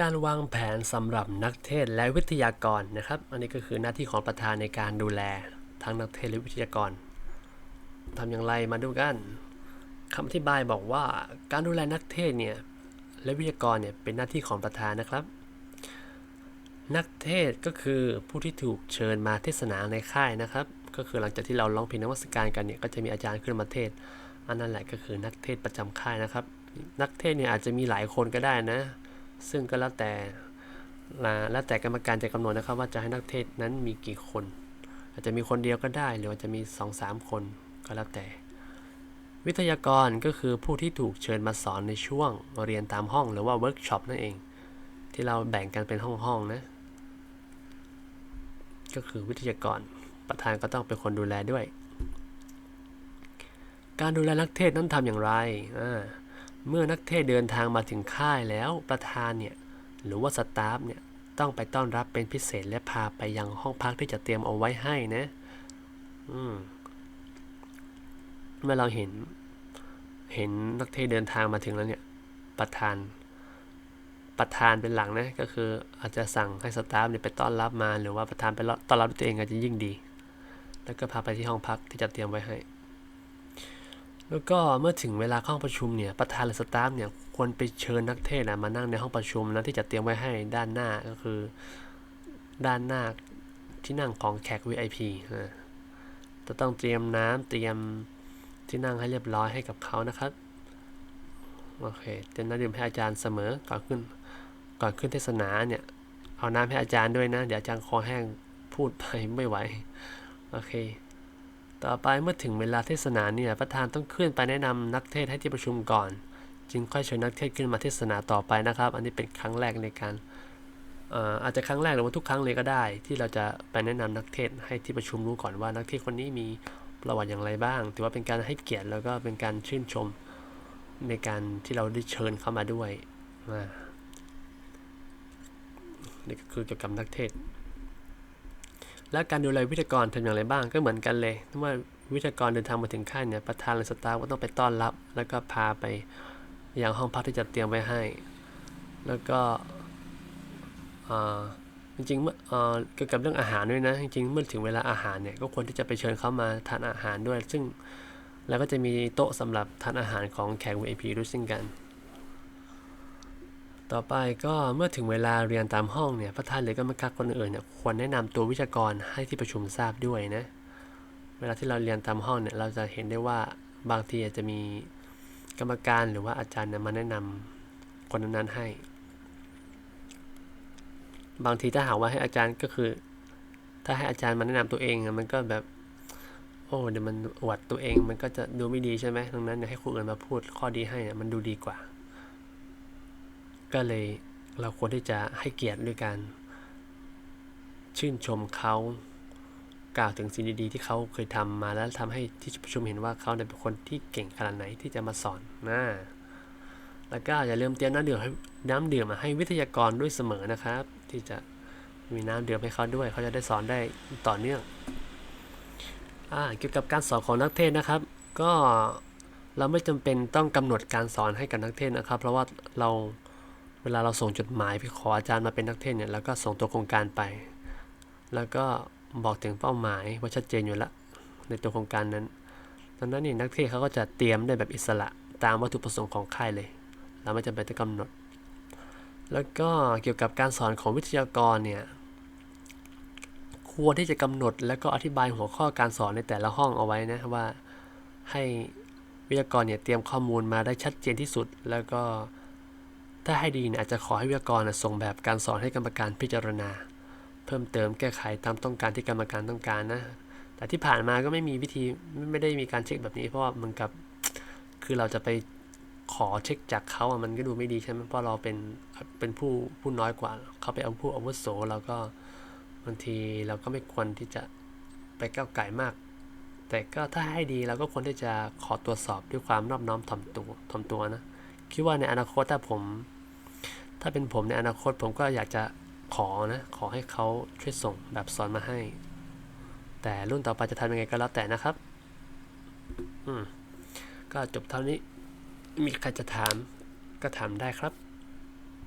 การวางแผนสำหรับนักเทศและวิทยากรนะครับ อันนี้ก็คือหน้าที่ของประธานในการดูแลทั้งนักเทศและวิทยากรทำอย่างไรมาดูกันคำอธิบายบอกว่าการดูแลนักเทศเนี่ยและวิทยากรเนี่ยเป็นหน้าที่ของประธานนะครับ นักเทศก็คือผู้ที่ถูกเชิญมาเทศนาในค่ายนะครับ ก็คือหลังจากที่เราร้องเพลงนมัสการกันเนี่ยก็จะมีอาจารย์ขึ้นมาเทศอันนั้นแหละก็คือนักเทศประจำค่ายนะครับ นักเทศเนี่ยอาจจะมีหลายคนก็ได้นะ ซึ่งก็แล้วแต่ละแล้วแต่กรรมการจะกำหนดนะครับ ว่าจะให้นักเทศนั้นมีกี่คน อาจจะมีคนเดียวก็ได้ หรือว่าจะมี2อสามคนก็แล้วแต่ วิทยากรก็คือผู้ที่ถูกเชิญมาสอนในช่วงเรียนตามห้องหรือว่าเวิร์กช็อปนั่นเอง ที่เราแบ่งกันเป็นห้องๆนะ ก็คือวิทยากรประธานก็ต้องเป็นคนดูแลด้วย การดูแลนักเทศน์นั้นทำอย่างไรอ่า เมื่อนักเทศเดินทางมาถึงค่ายแล้วประธานเนี่ยหรือว่าสตาฟเนี่ยต้องไปต้อนรับเป็นพิเศษและพาไปยังห้องพักที่จะเตรียมเอาไว้ให้นะอืมเมื่อเราเห็น เห็นนักเทศเดินทางมาถึงแล้วเนี่ย ประธาน ประธานเป็นหลังนะ ก็คืออาจจะสั่งให้สตาฟเนี่ยไปต้อนรับมา หรือว่าประธานไปต้อนรับด้วยตัวเองอาจจะยิ่งดี แล้วก็พาไปที่ห้องพักที่จะเตรียมไว้ให้ แล้วก็เมื่อถึงเวลาข้าห้องประชุมเนี่ยประธานหรือสตาฟเนี่ยควรไปเชิญนักเทศนะมานั่งในห้องประชุมนะที่จะเตรียมไว้ให้ด้านหน้าก็คือ ด้านหน้าที่นั่งของแขก VIP นะจะต้องเตรียมน้ำเตรียมที่นั่งให้เรียบร้อยให้กับเขานะครับโอเคเตรียมน้ำดื่มให้อาจารย์เสมอก่อนขึ้นก่อนขึ้นเทศนาเนี่ยเอาน้ำให้อาจารย์ด้วยนะ เดี๋ยวอาจารย์คอแห้งพูดไปไม่ไหวโอเค ต่อไปเมื่อถึงเวลาเทศนาเนี่ยประธานต้องขึ้นไปแนะนำนักเทศให้ที่ประชุมก่อน จึงค่อยเชิญนักเทศขึ้นมาเทศนาต่อไปนะครับ อันนี้เป็นครั้งแรกในการอาจจะครั้งแรกหรือว่าทุกครั้งเลยก็ได้ ที่เราจะไปแนะนำนักเทศให้ที่ประชุมรู้ก่อนว่านักเทศคนนี้มีประวัติอย่างไรบ้าง ถือว่าเป็นการให้เกียรติแล้วก็เป็นการชื่นชมในการที่เราได้เชิญเข้ามาด้วยนี่ก็คือเกี่ยวกับนักเทศ และการดูแลวิทยากรทำอย่างไรบ้างก็เหมือนกันเลยเมื่อวิทยากรเดินทางมาถึงค่ายเนี่ยประธานหรือสตาฟก็ต้องไปต้อนรับ แล้วก็พาไปยังห้องพักที่จะเตรียมไว้ให้ แล้วก็จริงๆเมื่อเกี่ยวกับเรื่องอาหารด้วยนะจริงๆเมื่อถึงเวลาอาหารเนี่ยก็ควรที่จะไปเชิญเขามาทานอาหารด้วย ซึ่งแล้วก็จะมีโต๊ะสำหรับทานอาหารของแขก VIP ด้วยเช่นกัน ต่อไปก็เมื่อถึงเวลาเรียนตามห้องเนี่ยประธานหรือกรรมการคนอื่นเนี่ยควรแนะนำตัววิชากรให้ที่ประชุมทราบด้วยนะเวลาที่เราเรียนตามห้องเนี่ยเราจะเห็นได้ว่าบางทีอาจจะมีกรรมการหรือว่าอาจารย์เนี่ยมาแนะนำคนนั้นๆให้ บางทีถ้าหากว่าให้อาจารย์ก็คือ ถ้าให้อาจารย์มาแนะนำตัวเองอะมันก็แบบโอ้เดี๋ยวมันอวดตัวเองมันก็จะดูไม่ดีใช่ไหมดังนั้นเนี่ยให้คนอื่นมาพูดข้อดีให้เนี่ยมันดูดีกว่า ก็เลยเราควรที่จะให้เกียรติด้วยการชื่นชมเขากล่าวถึงสิ่งดีๆที่เขาเคยทำมาแล้วทำให้ที่ประชุมเห็นว่าเขาเป็นคนที่เก่งขนาดไหนที่จะมาสอนนะแล้วก็อย่าลืมเตรียมน้ำดื่มให้น้ำดื่มมาให้วิทยากรด้วยเสมอนะครับ ที่จะมีน้ำดื่มให้เขาด้วย เขาจะได้สอนได้ต่อเนื่องอ่าเกี่ยวกับการสอนของนักเทศนะครับ ก็เราไม่จำเป็นต้องกำหนดการสอนให้กับนักเทศนะครับ เพราะว่าเรา วลาเราส่งจดหมายไปขออาจารย์มาเป็นนักเทศเนี่ยแล้วก็ส่งตัวโครงการไป แล้วก็บอกถึงเป้าหมายว่าชัดเจนอยู่แล้วในตัวโครงการนั้นดังนั้นนี่นักเทศเขาก็จะเตรียมได้แบบอิสระตามวัตถุประสงค์ของค่ายเลยเราไม่จำเป็นต้องกำหนด แล้วก็เกี่ยวกับการสอนของวิทยากรเนี่ยควรที่จะกำหนดแล้วก็อธิบายหัวข้อการสอนในแต่ละห้องเอาไว้นะว่าให้วิทยากรเนี่ยเตรียมข้อมูลมาได้ชัดเจนที่สุด แล้วก็ ถ้าให้ดีเนี่ยอาจจะขอให้วิทยากรนะส่งแบบการสอนให้กรรมการพิจารณา เพิ่มเติมแก้ไขตามต้องการที่กรรมการต้องการนะ แต่ที่ผ่านมาก็ไม่มีวิธีไม่ได้มีการเช็คแบบนี้ เพราะว่ามันกับคือเราจะไปขอเช็คจากเขาอะมันก็ดูไม่ดีใช่ไหมเพราะเราเป็นเป็นผู้ผู้น้อยกว่า เขาไปเอาผู้อาวุโสเราก็บางทีเราก็ไม่ควรที่จะไปก้าวไก่มาก แต่ก็ถ้าให้ดีเราก็ควรที่จะขอตรวจสอบด้วยความนอบน้อมถ่อมตัวถ่อมตัวนะ คิดว่าในอนาคตถ้าผม ถ้าเป็นผมในอนาคตผมก็อยากจะขอนะ ขอให้เขาช่วยส่งแบบสอนมาให้ แต่รุ่นต่อไปจะทำยังไงก็แล้วแต่นะครับ อืม ก็จบเท่านี้ มีใครจะถามก็ถามได้ครับ